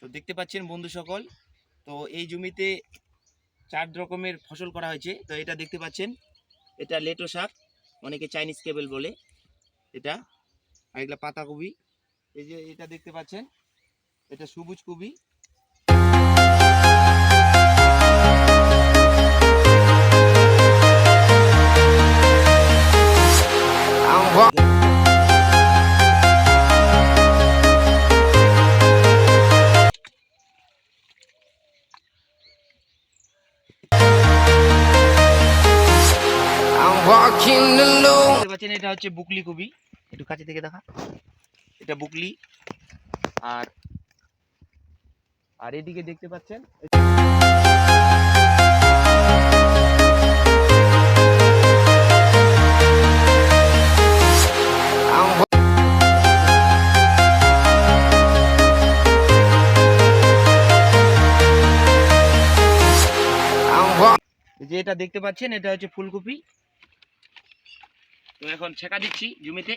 তো দেখতে পাচ্ছেন বন্ধু সকল, তো এই জমিতে চার রকমের ফসল করা হয়েছে। তো এটা দেখতে পাচ্ছেন, এটা লেটো শাক অনেকে চাইনিজ কেবল বলে এটা, আর এগুলো পাতাকপি এই যে এটা দেখতে পাচ্ছেন, এটা সবুজ কপি। এটা হচ্ছে বুকলি কপি একটু কাছে থেকে দেখা। এটা বুকলি। আর আর এদিকে দেখতে পাচ্ছেন. যে এটা দেখতে পাচ্ছেন, এটা হচ্ছে ফুলকপি। তো এখন ছেঁকা দিচ্ছি জমিতে।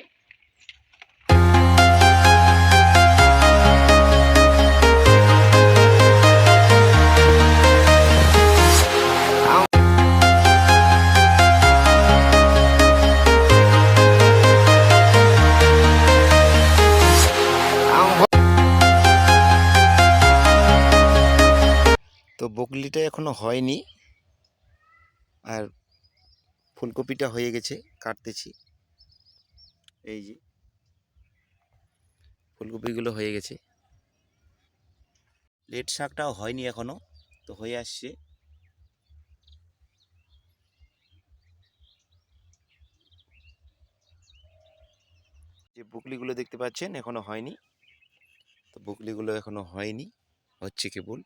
তো বকলিটা এখনও হয়নি। আর ফুলকপিটা হয়ে গেছে, কাটতেছি। এই যে। ফুলকপিগুলো হয়ে গেছে। লেট শাকটাও হয়নি এখনও, তো হয়ে আসছে। যে বুকলিগুলো দেখতে পাচ্ছেন এখনও হয়নি, তো বুকলিগুলো এখনও হয়নি, হচ্ছে কেবল।